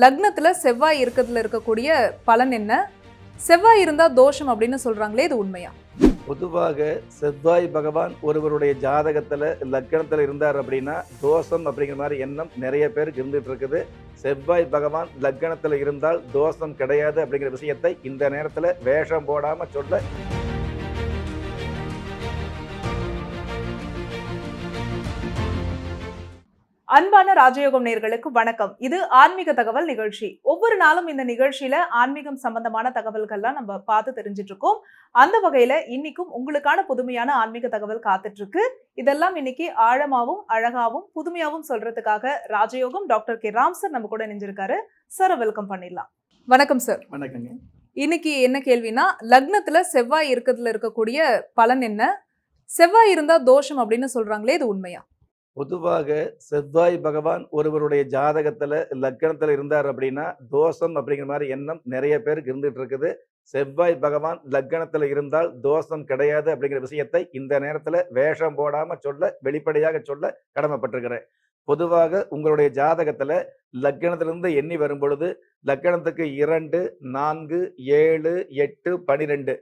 லக்னத்தில் செவ்வாய் இருக்கிறதுல இருக்கக்கூடிய பலன் என்ன? செவ்வாய் இருந்தால் தோஷம் அப்படின்னு சொல்கிறாங்களே இது உண்மையா? பொதுவாக செவ்வாய் பகவான் ஒருவருடைய ஜாதகத்தில் லக்னத்தில் இருந்தார் அப்படின்னா தோஷம் அப்படிங்கிற மாதிரி எண்ணம் நிறைய பேருக்கு இருந்துட்டு இருக்குது. செவ்வாய் பகவான் லக்னத்தில் இருந்தால் தோஷம் கிடையாது அப்படிங்கிற விஷயத்தை இந்த நேரத்தில் வேஷம் போடாமல் சொல்ல அன்பான ராஜயோகம் நேர்களுக்கு வணக்கம். இது ஆன்மீக தகவல் நிகழ்ச்சி. ஒவ்வொரு நாளும் இந்த நிகழ்ச்சியில ஆன்மீகம் சம்பந்தமான தகவல்கள்லாம் நம்ம பார்த்து தெரிஞ்சிட்டு இருக்கோம் அந்த வகையில இன்னைக்கும் உங்களுக்கான புதுமையான ஆன்மீக தகவல் காத்துட்டு இருக்கு இதெல்லாம் இன்னைக்கு ஆழமாவும் அழகாவும் புதுமையாவும் சொல்றதுக்காக ராஜயோகம் டாக்டர் கே. ராம் சார் நம்ம கூட இணைஞ்சிருக்காரு. சார் வெல்கம் பண்ணிடலாம். வணக்கம் சார். வணக்கங்க. இன்னைக்கு என்ன கேள்வினா லக்னத்துல செவ்வாய் இருக்கிறதுல இருக்கக்கூடிய பலன் என்ன? செவ்வாய் இருந்தா தோஷம் அப்படின்னு சொல்றாங்களே இது உண்மையா? பொதுவாக செவ்வாய் பகவான் ஒருவருடைய ஜாதகத்துல லக்கணத்துல இருந்தார் அப்படின்னா தோஷம் அப்படிங்கிற மாதிரி எண்ணம் நிறைய பேருக்கு இருந்துட்டு இருக்குது. செவ்வாய் பகவான் லக்கணத்தில் இருந்தால் தோஷம் கிடையாது அப்படிங்கிற விஷயத்தை இந்த நேரத்துல வேஷம் போடாம சொல்ல வெளிப்படையாக சொல்ல கடமைப்பட்டிருக்கிறேன். பொதுவாக உங்களுடைய ஜாதகத்துல லக்கணத்திலிருந்து எண்ணி வரும் பொழுது லக்கணத்துக்கு இரண்டு நான்கு ஏழு எட்டு பனிரெண்டு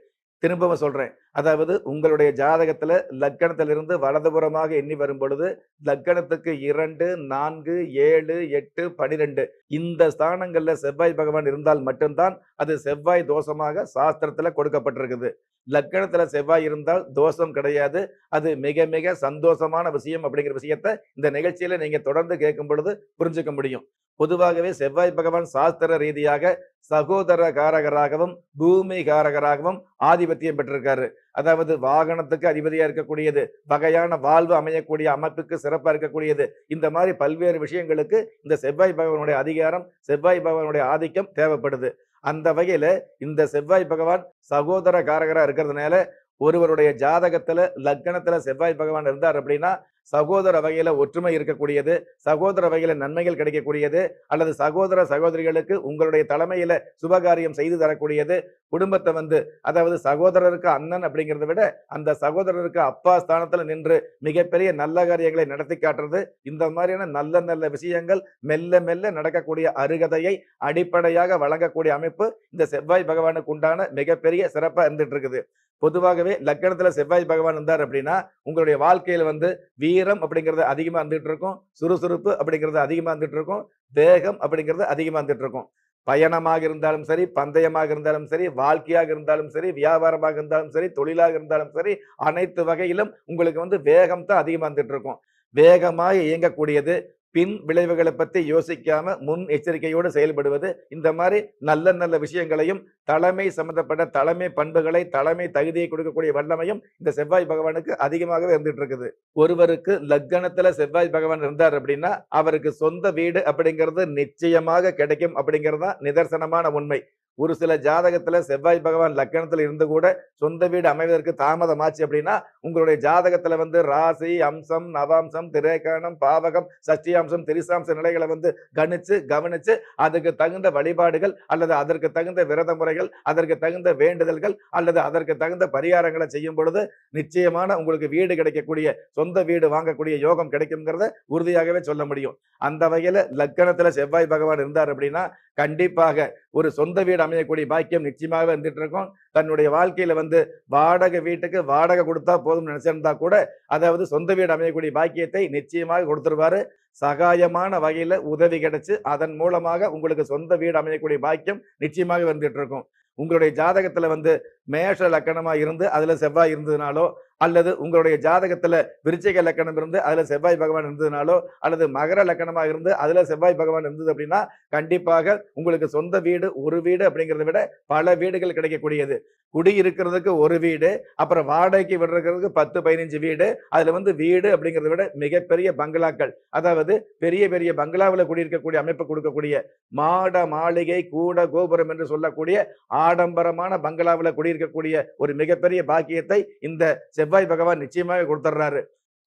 திரும்பவும் சொல்றேன். அதாவது உங்களுடைய ஜாதகத்துல லக்கணத்திலிருந்து வலதுபுறமாக எண்ணி வரும் பொழுது லக்கணத்துக்கு இரண்டு நான்கு ஏழு எட்டு பனிரெண்டு. இந்த ஸ்தானங்கள்ல செவ்வாய் பகவான் இருந்தால் மட்டும்தான் அது செவ்வாய் தோஷமாக சாஸ்திரத்துல கொடுக்கப்பட்டிருக்குது. லக்கணத்தில் செவ்வாய் இருந்தால் தோஷம் கிடையாது. அது மிக மிக சந்தோஷமான விஷயம் அப்படிங்கிற விஷயத்த இந்த நிகழ்ச்சியில நீங்க தொடர்ந்து கேட்கும் பொழுது புரிஞ்சுக்க முடியும். பொதுவாகவே செவ்வாய் பகவான் சாஸ்திர ரீதியாக சகோதர காரகராகவும் பூமி காரகராகவும் ஆதிபத்தியம் பெற்றிருக்காரு. அதாவது வாகனத்துக்கு அதிபதியா இருக்கக்கூடியது வகையான வாழ்வு அமையக்கூடிய அமைப்புக்கு சிறப்பா இருக்கக்கூடியது. இந்த மாதிரி பல்வேறு விஷயங்களுக்கு இந்த செவ்வாய் பகவானுடைய அதிகாரம் செவ்வாய் பகவானுடைய ஆதிக்கம் தேவைப்படுது. அந்த வகையில் இந்த செவ்வாய் பகவான் சகோதர காரகராக இருக்கிறதுனால ஒருவருடைய ஜாதகத்துல லக்கணத்துல செவ்வாய் பகவான் இருந்தார் அப்படின்னா சகோதர வகையில ஒற்றுமை இருக்கக்கூடியது சகோதர வகையில நன்மைகள் கிடைக்கக்கூடியது அல்லது சகோதர சகோதரிகளுக்கு உங்களுடைய தலைமையில சுபகாரியம் செய்து தரக்கூடியது குடும்பத்தை வந்து அதாவது சகோதரருக்கு அண்ணன் அப்படிங்கிறத விட அந்த சகோதரருக்கு அப்பா ஸ்தானத்துல நின்று மிகப்பெரிய நல்ல காரியங்களை நடத்தி காட்டுறது இந்த மாதிரியான நல்ல நல்ல விஷயங்கள் மெல்ல மெல்ல நடக்கக்கூடிய அருகதையை அடிப்படையாக வழங்கக்கூடிய அமைப்பு இந்த செவ்வாய் பகவானுக்கு உண்டான மிகப்பெரிய சிறப்பா இருந்துட்டு இருக்குது. பொதுவாகவே லக்கணத்துல செவ்வாய் பகவான் இருந்தார் அப்படின்னா உங்களுடைய வாழ்க்கையில வந்து வீரம் அப்படிங்கிறது அதிகமா இருந்துட்டு இருக்கும் சுறுசுறுப்பு அப்படிங்கிறது அதிகமா இருந்துட்டு இருக்கும் வேகம் அப்படிங்கிறது அதிகமா இருந்துட்டு இருக்கும். பயணமாக இருந்தாலும் சரி பந்தயமாக இருந்தாலும் சரி வாழ்க்கையாக இருந்தாலும் சரி வியாபாரமாக இருந்தாலும் சரி தொழிலாக இருந்தாலும் சரி அனைத்து வகையிலும் உங்களுக்கு வந்து வேகம் தான் அதிகமாக இருந்துட்டு இருக்கும். வேகமாக இயங்கக்கூடியது பின் விளைவுகளை பற்றி யோசிக்காம முன் எச்சரிக்கையோடு செயல்படுவது இந்த மாதிரி நல்ல நல்ல விஷயங்களையும் தலைமை சம்பந்தப்பட்ட தலைமை பண்புகளை தலைமை தகுதியை கொடுக்கக்கூடிய வல்லமையும் இந்த செவ்வாய் பகவானுக்கு அதிகமாகவே இருந்துட்டு இருக்குது. ஒருவருக்கு லக்கணத்துல செவ்வாய் பகவான் இருந்தார் அப்படின்னா அவருக்கு சொந்த வீடு அப்படிங்கிறது நிச்சயமாக கிடைக்கும் அப்படிங்கிறது தான் நிதர்சனமான உண்மை. ஒரு சில ஜாதகத்துல செவ்வாய் பகவான் லக்கணத்துல இருந்து கூட சொந்த வீடு அமைவதற்கு தாமதமாச்சு அப்படின்னா உங்களுடைய ஜாதகத்துல வந்து ராசி அம்சம் நவாம்சம் திரேகானம் பாவகம் சஷ்டியாம்சம் திரிசாம்ச நிலைகளை வந்து கணிச்சு கவனிச்சு அதுக்கு தகுந்த வழிபாடுகள் அல்லது அதற்கு தகுந்த விரத முறைகள் அதற்கு தகுந்த வேண்டுதல்கள் அல்லது அதற்கு தகுந்த பரிகாரங்களை செய்யும் பொழுது நிச்சயமான உங்களுக்கு வீடு கிடைக்கக்கூடிய சொந்த வீடு வாங்கக்கூடிய யோகம் கிடைக்குங்கிறத உறுதியாகவே சொல்ல முடியும். அந்த வகையில லக்கணத்துல செவ்வாய் பகவான் இருந்தார் அப்படின்னா கண்டிப்பாக ஒரு சொந்த வீடு அமையக்கூடிய பாக்கியம் நிச்சயமாக வந்துட்டு இருக்கும். தன்னுடைய வாழ்க்கையில வந்து வாடகை வீட்டுக்கு வாடகை கொடுத்தா போதும் நினைச்சிருந்தா கூட அதாவது சொந்த வீடு அமையக்கூடிய பாக்கியத்தை நிச்சயமாக கொடுத்துருவாரு. சகாயமான வகையில உதவி கிடைச்சு அதன் மூலமாக உங்களுக்கு சொந்த வீடு அமையக்கூடிய பாக்கியம் நிச்சயமாக வந்துட்டு இருக்கும். உங்களுடைய ஜாதகத்துல வந்து மேஷ லக்கணமா இருந்து அதுல செவ்வாய் இருந்ததுனாலோ அல்லது உங்களுடைய ஜாதகத்துல விருச்சிக லக்கணம் இருந்து அதுல செவ்வாய் பகவான் இருந்ததுனாலோ அல்லது மகர லக்கணமா இருந்து அதுல செவ்வாய் பகவான் இருந்தது அப்படின்னா கண்டிப்பாக உங்களுக்கு சொந்த வீடு ஒரு வீடு அப்படிங்கிறத விட பல வீடுகள் கிடைக்கக்கூடியது. குடி இருக்கிறதுக்கு ஒரு வீடு அப்புறம் வாடகைக்கு விடுறதுக்கு பத்து பதினஞ்சு வீடு அதில் வந்து வீடு அப்படிங்கிறத விட மிகப்பெரிய பங்களாக்கள். அதாவது பெரிய பெரிய பங்களாவில் குடியிருக்கக்கூடிய அமைப்பு கொடுக்கக்கூடிய மாட மாளிகை கூட கோபுரம் என்று சொல்லக்கூடிய ஆடம்பரமான பங்களாவில் குடியிருக்கக்கூடிய ஒரு மிகப்பெரிய பாக்கியத்தை இந்த செவ்வாய் பகவான் நிச்சயமாக கொடுத்துட்றாரு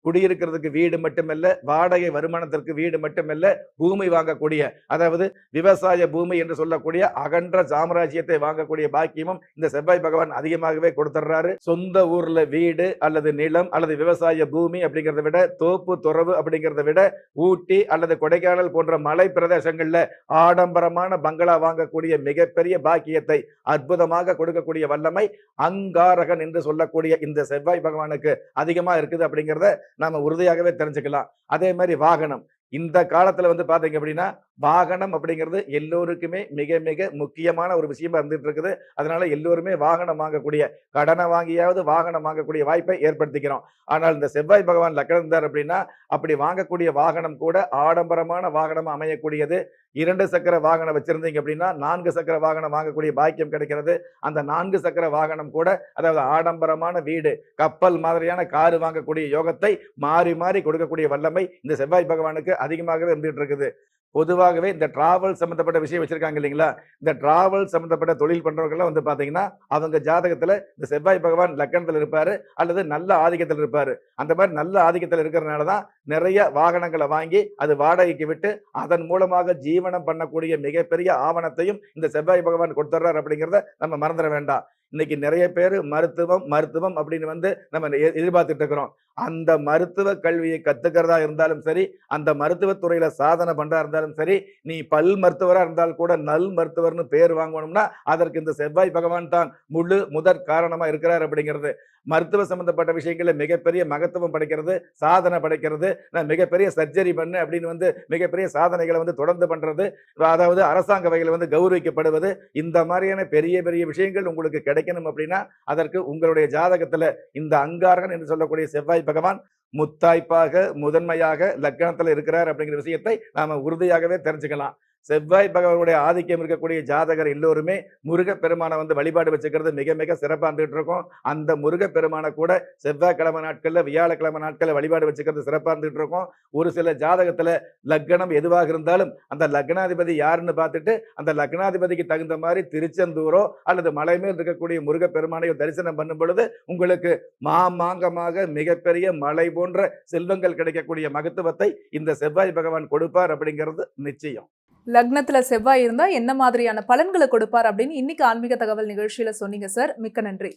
குடியிருக்கிறதுக்கு வீடு மட்டுமல்ல வாடகை வருமானத்திற்கு வீடு மட்டுமல்ல பூமி வாங்கக்கூடிய அதாவது விவசாய பூமி என்று சொல்லக்கூடிய அகன்ற சாம்ராஜ்யத்தை வாங்கக்கூடிய பாக்கியமும் இந்த செவ்வாய் பகவான் அதிகமாகவே கொடுத்துட்றாரு சொந்த ஊர்ல வீடு அல்லது நிலம் அல்லது விவசாய பூமி அப்படிங்கிறத விட தோப்பு துறவு அப்படிங்கிறத விட ஊட்டி அல்லது கொடைக்கானல் போன்ற மலை பிரதேசங்கள்ல ஆடம்பரமான பங்களா வாங்கக்கூடிய மிகப்பெரிய பாக்கியத்தை அற்புதமாக கொடுக்கக்கூடிய வல்லமை அங்காரகன் என்று சொல்லக்கூடிய இந்த செவ்வாய் பகவானுக்கு அதிகமா இருக்குது அப்படிங்கிறத நாம உறுதியாகவே தெரிஞ்சுக்கலாம். அதே மாதிரி வாகனம். இந்த காலத்துல வந்து பாத்தீங்க அப்படின்னா வாகனம் அப்படிங்கிறது எல்லோருக்குமே மிக மிக முக்கியமான ஒரு விஷயமா இருந்துட்டு இருக்குது அதனால எல்லோருமே வாகனம் வாங்கக்கூடிய கடனை வாங்கியாவது வாகனம் வாங்கக்கூடிய வாய்ப்பை ஏற்படுத்திக்கிறோம். ஆனால் இந்த செவ்வாய் பகவான் லக்கணம் இருந்தார் அப்படின்னா அப்படி வாங்கக்கூடிய வாகனம் கூட ஆடம்பரமான வாகனம் அமையக்கூடியது. இரண்டு சக்கர வாகனம் வச்சிருந்தீங்க அப்படின்னா நான்கு சக்கர வாகனம் வாங்கக்கூடிய பாக்கியம் கிடைக்கிறது. அந்த நான்கு சக்கர வாகனம் கூட அதாவது ஆடம்பரமான வீடு கப்பல் மாதிரியான காரு வாங்கக்கூடிய யோகத்தை மாறி மாறி கொடுக்கக்கூடிய வல்லமை இந்த செவ்வாய் பகவானுக்கு அதிகமாகவே இருந்துட்டு இருக்குது பொதுவாகவே இந்த டிராவல் சம்மந்தப்பட்ட விஷயம் வச்சுருக்காங்க இல்லைங்களா? இந்த டிராவல் சம்மந்தப்பட்ட தொழில் பண்றவங்கலாம் வந்து பார்த்தீங்கன்னா அவங்க ஜாதகத்தில் இந்த செவ்வாய் பகவான் லக்கணத்தில் இருப்பார் அல்லது நல்ல ஆதிக்கத்தில் இருப்பார். அந்த மாதிரி நல்ல ஆதிக்கத்தில் இருக்கிறதுனால தான் நிறைய வாகனங்களை வாங்கி அது வாடகைக்கு விட்டு அதன் மூலமாக ஜீவனம் பண்ணக்கூடிய மிகப்பெரிய ஆவணத்தையும் இந்த செவ்வாய் பகவான் கொடுத்துட்றாரு அப்படிங்கிறத நம்ம மறந்துட வேண்டாம். இன்னைக்கு நிறைய பேர் மருத்துவம் மருத்துவம் அப்படின்னு வந்து நம்ம எ- எதிர்பார்த்துட்டு இருக்கிறோம். அந்த மருத்துவ கல்வியை கத்துக்கிறதா இருந்தாலும் சரி அந்த மருத்துவத்துறையில சாதனை பண்றா இருந்தாலும் சரி நீ பல் மருத்துவரா இருந்தால் கூட நல் மருத்துவர்னு பேர் வாங்கணும்னா அதற்கு இந்த செவ்வாய் பகவான் தான் முழு முதற் காரணமா இருக்கிறார் அப்படிங்கிறது. மருத்துவ சம்பந்தப்பட்ட விஷயங்களில் மிகப்பெரிய மகத்துவம் படைக்கிறது சாதனை படைக்கிறது நான் மிகப்பெரிய சர்ஜரி பண்ணு அப்படின்னு வந்து மிகப்பெரிய சாதனைகளை வந்து தொடர்ந்து பண்றது அதாவது அரசாங்க வகையில் வந்து கௌரவிக்கப்படுவது இந்த மாதிரியான பெரிய பெரிய விஷயங்கள் உங்களுக்கு கிடைக்கணும் அப்படின்னா அதற்கு உங்களுடைய ஜாதகத்தில் இந்த அங்காரகன் என்று சொல்லக்கூடிய செவ்வாய் பகவான் முத்தாய்ப்பாக முதன்மையாக லக்கணத்தில் இருக்கிறார் அப்படிங்கிற விஷயத்தை நாம உறுதியாகவே தெரிஞ்சுக்கலாம். செவ்வாய் பகவானுடைய ஆதிக்கம் இருக்கக்கூடிய ஜாதகர் எல்லோருமே முருகப்பெருமானை வந்து வழிபாடு வச்சுக்கிறது மிக மிக சிறப்பாக இருந்துகிட்டு இருக்கும். அந்த முருகப்பெருமானை கூட செவ்வாய்க்கிழமை நாட்களில் வியாழக்கிழமை நாட்களில் வழிபாடு வச்சுக்கிறது சிறப்பாக இருந்துகிட்டு இருக்கும். ஒரு சில ஜாதகத்தில் லக்னம் எதுவாக இருந்தாலும் அந்த லக்னாதிபதி யாருன்னு பார்த்துட்டு அந்த லக்னாதிபதிக்கு தகுந்த மாதிரி திருச்செந்தூரோ அல்லது மலை மேல் இருக்கக்கூடிய முருகப்பெருமானையோ தரிசனம் பண்ணும் பொழுது உங்களுக்கு மாமாங்கமாக மிகப்பெரிய மலை போன்ற செல்வங்கள் கிடைக்கக்கூடிய மகத்துவத்தை இந்த செவ்வாய் பகவான் கொடுப்பார் அப்படிங்கிறது நிச்சயம். லக்னத்துல செவ்வாய் இருந்தா என்ன மாதிரியான பலன்களை கொடுப்பார் அப்படின்னு இன்னைக்கு ஆன்மீக தகவல் நிகழ்ச்சியில சொன்னீங்க சார் மிக்க நன்றி.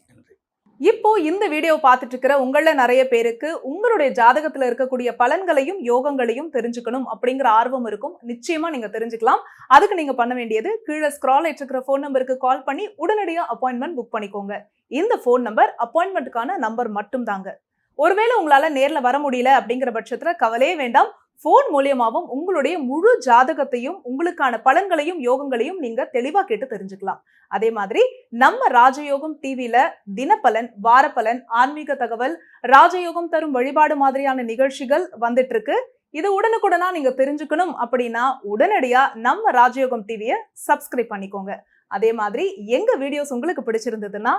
இப்போ இந்த வீடியோ பார்த்துட்டு இருக்கிற உங்கள நிறைய பேருக்கு உங்களுடைய ஜாதகத்துல இருக்கக்கூடிய பலன்களையும் யோகங்களையும் தெரிஞ்சுக்கணும் அப்படிங்கிற ஆர்வம் இருக்கும். நிச்சயமா நீங்க தெரிஞ்சுக்கலாம். அதுக்கு நீங்க பண்ண வேண்டியது கீழே ஸ்க்ரால் இருக்கிற ஃபோன் நம்பருக்கு கால் பண்ணி உடனடியா அப்பாயின்மெண்ட் புக் பண்ணிக்கோங்க. இந்த ஃபோன் நம்பர் அப்பாயின்மெண்ட்டுக்கான நம்பர் மட்டும் தாங்க ஒருவேளை உங்களால நேர்ல வர முடியல அப்படிங்கிற பட்சத்துல கவலையே வேண்டாம். ஃபோன் மூலியமாகவும் உங்களுடைய முழு ஜாதகத்தையும் உங்களுக்கான பலன்களையும் யோகங்களையும் நீங்க தெளிவா கேட்டு தெரிஞ்சுக்கலாம். அதே மாதிரி நம்ம ராஜயோகம் டிவியில தினப்பலன் வாரப்பலன் ஆன்மீக தகவல் ராஜயோகம் தரும் வழிபாடு மாதிரியான நிகழ்ச்சிகள் வந்துட்டு இருக்கு இது உடனுக்குடனா நீங்க தெரிஞ்சுக்கணும் அப்படின்னா உடனடியா நம்ம ராஜயோகம் டிவியை சப்ஸ்கிரைப் பண்ணிக்கோங்க. அதே மாதிரி எங்க வீடியோஸ் உங்களுக்கு பிடிச்சிருந்ததுன்னா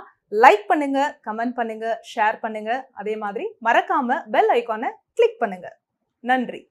லைக் பண்ணுங்க கமெண்ட் பண்ணுங்க ஷேர் பண்ணுங்க. அதே மாதிரி மறக்காம பெல் ஐகானை கிளிக் பண்ணுங்க. நன்றி.